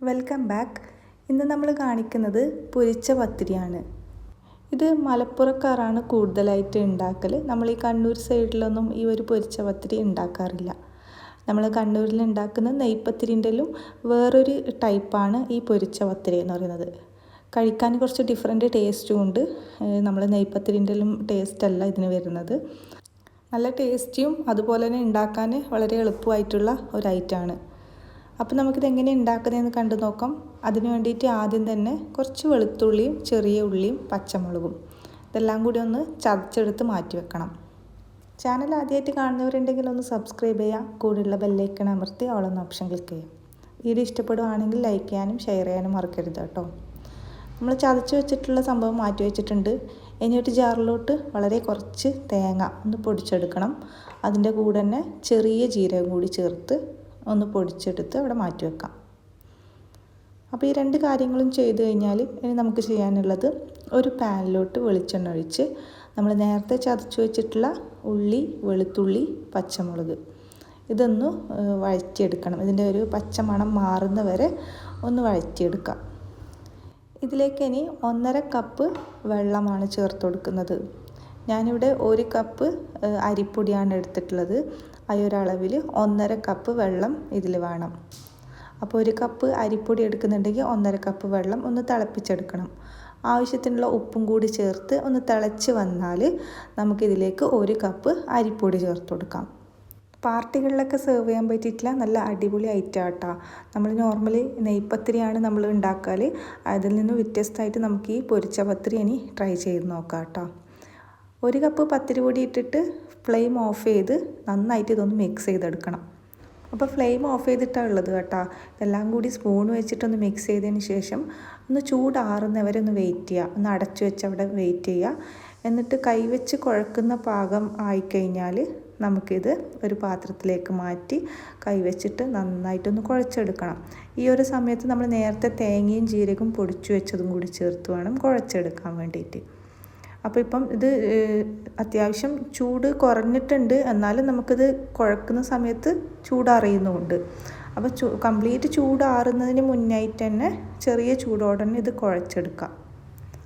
Welcome back ഇന്ന് നമ്മൾ കാണിക്കുന്നത് പൊരിച്ച പത്തിരിയാണ്. ഇത് മലപ്പുറക്കാരാണ് കൂടുതലായിട്ട് ഉണ്ടാക്കൽ നമ്മൾ ഈ കണ്ണൂർ സൈഡിലൊന്നും ഈ ഒരു പൊരിച്ച പത്തിരി ഉണ്ടാക്കാറില്ല. നമ്മൾ കണ്ണൂരിൽ ഉണ്ടാക്കുന്ന നെയ്പ്പത്തിരിന്റെലും വേറൊരു ടൈപ്പാണ് ഈ പൊരിച്ച പത്തിരി എന്ന് പറയുന്നത്. കഴിക്കാൻ കുറച്ച് ഡിഫറെന്റ് ടേസ്റ്റും ഉണ്ട്. നമ്മൾ നെയ്പ്പത്തിരിന്റെലും ടേസ്റ്റ് അല്ല ഇതിന് വരുന്നത്. നല്ല ടേസ്റ്റിയും അതുപോലെ തന്നെ ഉണ്ടാക്കാൻ വളരെ എളുപ്പമായിട്ടുള്ള ഒരു ഐറ്റമാണ് അപ്പോൾ നമുക്കിത് എങ്ങനെ ഉണ്ടാക്കുന്നതെന്ന് കണ്ടു നോക്കാം. അതിന് വേണ്ടിയിട്ട് ആദ്യം തന്നെ കുറച്ച് വെളുത്തുള്ളിയും ചെറിയ ഉള്ളിയും പച്ചമുളകും ഇതെല്ലാം കൂടി ഒന്ന് ചതച്ചെടുത്ത് മാറ്റി വെക്കണം. ചാനൽ ആദ്യമായിട്ട് കാണുന്നവരുണ്ടെങ്കിൽ ഒന്ന് സബ്സ്ക്രൈബ് ചെയ്യാം കൂടെയുള്ള ബെല്ലൈക്കൺ അമർത്തി ഓളെന്ന ഓപ്ഷൻ ക്ലിക്ക് ചെയ്യാം വീഡിയോ ഇഷ്ടപ്പെടുവാണെങ്കിൽ ലൈക്ക് ചെയ്യാനും ഷെയർ ചെയ്യാനും മറക്കരുത് കേട്ടോ. നമ്മൾ ചതച്ച് വെച്ചിട്ടുള്ള സംഭവം മാറ്റി വെച്ചിട്ടുണ്ട്. എന്നിട്ട് ജാറിലോട്ട് വളരെ കുറച്ച് തേങ്ങ ഒന്ന് പൊടിച്ചെടുക്കണം. അതിന്റെ കൂടെ തന്നെ ചെറിയ ജീരകം കൂടി ചേർത്ത് ഒന്ന് പൊടിച്ചെടുത്ത് അവിടെ മാറ്റി വെക്കാം. അപ്പോൾ ഈ രണ്ട് കാര്യങ്ങളും ചെയ്തു കഴിഞ്ഞാൽ ഇനി നമുക്ക് ചെയ്യാനുള്ളത് ഒരു പാനിലോട്ട് വെളിച്ചെണ്ണ ഒഴിച്ച് നമ്മൾ നേരത്തെ ചതച്ചു വെച്ചിട്ടുള്ള ഉള്ളി വെളുത്തുള്ളി പച്ചമുളക് ഇതൊന്ന് വഴറ്റിയെടുക്കണം. ഇതിന്റെ ഒരു പച്ചമണം മാറുന്ന വരെ ഒന്ന് വഴറ്റിയെടുക്കാം. ഇതിലേക്ക് ഇനി ഒന്നര കപ്പ് വെള്ളമാണ് ചേർത്ത് കൊടുക്കുന്നത്. ഞാനിവിടെ ഒരു കപ്പ് അരിപ്പൊടിയാണ് എടുത്തിട്ടുള്ളത്. ആ ഒരളവിൽ ഒന്നര കപ്പ് വെള്ളം ഇതിൽ വേണം. അപ്പോൾ ഒരു കപ്പ് അരിപ്പൊടി എടുക്കുന്നുണ്ടെങ്കിൽ ഒന്നര കപ്പ് വെള്ളം ഒന്ന് തിളപ്പിച്ചെടുക്കണം. ആവശ്യത്തിനുള്ള ഉപ്പും കൂടി ചേർത്ത് ഒന്ന് തിളച്ച് വന്നാൽ നമുക്കിതിലേക്ക് ഒരു കപ്പ് അരിപ്പൊടി ചേർത്ത് കൊടുക്കാം. പാർട്ടികളിലൊക്കെ സെർവ് ചെയ്യാൻ പറ്റിയിട്ടില്ല. നല്ല അടിപൊളി ഐറ്റം ആട്ടോ നമ്മൾ നോർമലി നെയ്പത്തിരിയാണ് നമ്മൾ ഉണ്ടാക്കാൽ. അതിൽ നിന്ന് വ്യത്യസ്തമായിട്ട് നമുക്ക് ഈ പൊരിച്ച പത്തിരി ഇനി ട്രൈ ചെയ്ത് നോക്കാം കേട്ടോ. ഒരു കപ്പ് പത്തിരി പൊടി ഇട്ടിട്ട് ഫ്ലെയിം ഓഫ് ചെയ്ത് നന്നായിട്ട് ഇതൊന്ന് മിക്സ് ചെയ്തെടുക്കണം. അപ്പോൾ ഫ്ലെയിം ഓഫ് ചെയ്തിട്ടാണ് ഉള്ളത് കേട്ടോ. ഇതെല്ലാം കൂടി സ്പൂൺ വെച്ചിട്ടൊന്ന് മിക്സ് ചെയ്തതിന് ശേഷം ഒന്ന് ചൂടാറുന്നവരെ ഒന്ന് വെയിറ്റ് ചെയ്യുക ഒന്ന് അടച്ചു വെച്ച് അവിടെ വെയിറ്റ് ചെയ്യുക എന്നിട്ട് കൈവച്ച് കുഴക്കുന്ന പാകം ആയിക്കഴിഞ്ഞാൽ നമുക്കിത് ഒരു പാത്രത്തിലേക്ക് മാറ്റി കൈവച്ചിട്ട് നന്നായിട്ടൊന്ന് കുഴച്ചെടുക്കണം. ഈ ഒരു സമയത്ത് നമ്മൾ നേരത്തെ തേങ്ങയും ജീരകവും പൊടിച്ചു വെച്ചതും കൂടി ചേർത്ത് വേണം കുഴച്ചെടുക്കാൻ വേണ്ടിയിട്ട്. അപ്പോൾ ഇപ്പം ഇത് അത്യാവശ്യം ചൂട് കുറഞ്ഞിട്ടുണ്ട്. എന്നാലും നമുക്കിത് കുഴക്കുന്ന സമയത്ത് ചൂടറിയുന്നുമുണ്ട്. അപ്പോൾ ചൂ കംപ്ലീറ്റ് ചൂടാറുന്നതിന് മുന്നായിട്ട് തന്നെ ചെറിയ ചൂടോടെ തന്നെ ഇത് കുഴച്ചെടുക്കാം.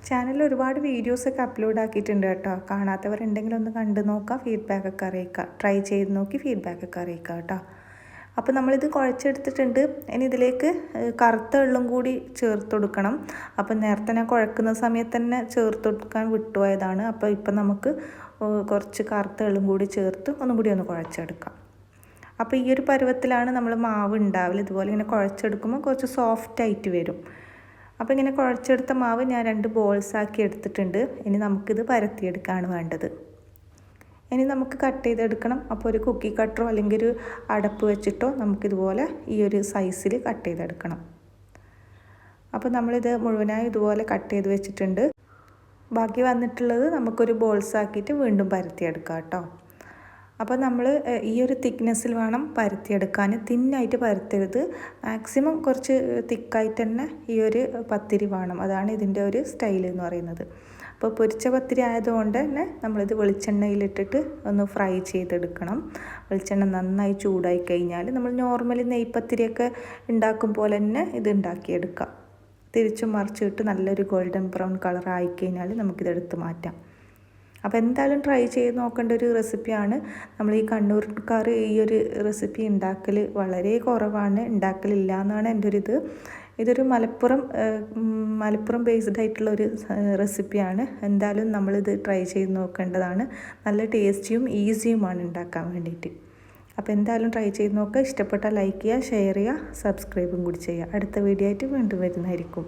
ചാനലിൽ ഒരുപാട് വീഡിയോസൊക്കെ അപ്ലോഡ് ആക്കിയിട്ടുണ്ട് കേട്ടോ. കാണാത്തവരുണ്ടെങ്കിൽ ഒന്ന് കണ്ടു നോക്കാം. ഫീഡ്ബാക്കൊക്കെ അറിയിക്കുക ട്രൈ ചെയ്ത് നോക്കി ഫീഡ്ബാക്കൊക്കെ അറിയിക്കുക കേട്ടോ. അപ്പോൾ നമ്മളിത് കുഴച്ചെടുത്തിട്ടുണ്ട്. ഇനി ഇതിലേക്ക് കറുത്ത വെള്ളം കൂടി ചേർത്ത് കൊടുക്കണം. അപ്പോൾ നേരത്തെ ഞാൻ കുഴക്കുന്ന സമയത്ത് തന്നെ ചേർത്ത് കൊടുക്കാൻ വിട്ടുപോയതാണ്. അപ്പോൾ ഇപ്പം നമുക്ക് കുറച്ച് കറുത്ത വെള്ളം കൂടി ചേർത്ത് ഒന്നും കൂടി ഒന്ന് കുഴച്ചെടുക്കാം. അപ്പോൾ ഈ ഒരു പരുവത്തിലാണ് നമ്മൾ മാവ് ഉണ്ടാവില്ല ഇതുപോലെ ഇങ്ങനെ കുഴച്ചെടുക്കുമ്പോൾ കുറച്ച് സോഫ്റ്റ് ആയിട്ട് വരും. അപ്പോൾ ഇങ്ങനെ കുഴച്ചെടുത്ത മാവ് ഞാൻ രണ്ട് ബോൾസ് ആക്കി എടുത്തിട്ടുണ്ട്. ഇനി നമുക്കിത് പരത്തിയെടുക്കുകയാണ് വേണ്ടത്. ഇനി നമുക്ക് കട്ട് ചെയ്തെടുക്കണം. അപ്പോൾ ഒരു കുക്കി കട്ടറോ അല്ലെങ്കിൽ ഒരു അടപ്പ് വെച്ചിട്ടോ നമുക്കിതുപോലെ ഈ ഒരു സൈസിൽ കട്ട് ചെയ്തെടുക്കണം. അപ്പോൾ നമ്മളിത് മുഴുവനായി ഇതുപോലെ കട്ട് ചെയ്ത് വെച്ചിട്ടുണ്ട്. ബാക്കി വന്നിട്ടുള്ളത് നമുക്കൊരു ബോൾസ് ആക്കിയിട്ട് വീണ്ടും പരത്തിയെടുക്കാം കേട്ടോ. അപ്പോൾ നമ്മൾ ഈ ഒരു തിക്നെസ്സിൽ വേണം പരത്തിയെടുക്കാൻ. തിന്നായിട്ട് പരത്തരുത്. മാക്സിമം കുറച്ച് തിക്കായിട്ട് തന്നെ ഈ ഒരു പത്തിരി വേണം. അതാണ് ഇതിന്റെ ഒരു സ്റ്റൈൽ എന്ന് പറയുന്നത്. അപ്പോൾ പൊരിച്ച പത്തിരി ആയതുകൊണ്ട് തന്നെ നമ്മളിത് വെളിച്ചെണ്ണയിലിട്ടിട്ട് ഒന്ന് ഫ്രൈ ചെയ്തെടുക്കണം. വെളിച്ചെണ്ണ നന്നായി ചൂടായി കഴിഞ്ഞാൽ നമ്മൾ നോർമലി നെയ്പ്പത്തിരിയൊക്കെ ഉണ്ടാക്കും പോലെ തന്നെ ഇത് ഉണ്ടാക്കിയെടുക്കാം. തിരിച്ചു മറിച്ചിട്ട് നല്ലൊരു ഗോൾഡൻ ബ്രൗൺ കളർ ആയിക്കഴിഞ്ഞാൽ നമുക്കിതെടുത്ത് മാറ്റാം. അപ്പോൾ എന്തായാലും ട്രൈ ചെയ്ത് നോക്കേണ്ട ഒരു റെസിപ്പിയാണ്. നമ്മൾ ഈ കണ്ണൂർക്കാർ ഈ ഒരു റെസിപ്പി ഉണ്ടാക്കൽ വളരെ കുറവാണ്. ഉണ്ടാക്കലില്ല എന്നാണ് എന്റെ ഒരു ഇത് ഇതൊരു മലപ്പുറം മലപ്പുറം ബേസ്ഡ് ആയിട്ടുള്ള ഒരു റെസിപ്പിയാണ് എന്തായാലും നമ്മളിത് ട്രൈ ചെയ്ത് നോക്കേണ്ടതാണ്. നല്ല ടേസ്റ്റിയും ഈസിയുമാണ് ഉണ്ടാക്കാൻ വേണ്ടിയിട്ട്. അപ്പോൾ എന്തായാലും ട്രൈ ചെയ്ത് നോക്കുക ഇഷ്ടപ്പെട്ടാൽ ലൈക്ക് ചെയ്യുക ഷെയർ ചെയ്യുക സബ്സ്ക്രൈബും കൂടി ചെയ്യുക. അടുത്ത വീഡിയോ ആയിട്ട് വീണ്ടും വരുന്നതായിരിക്കും.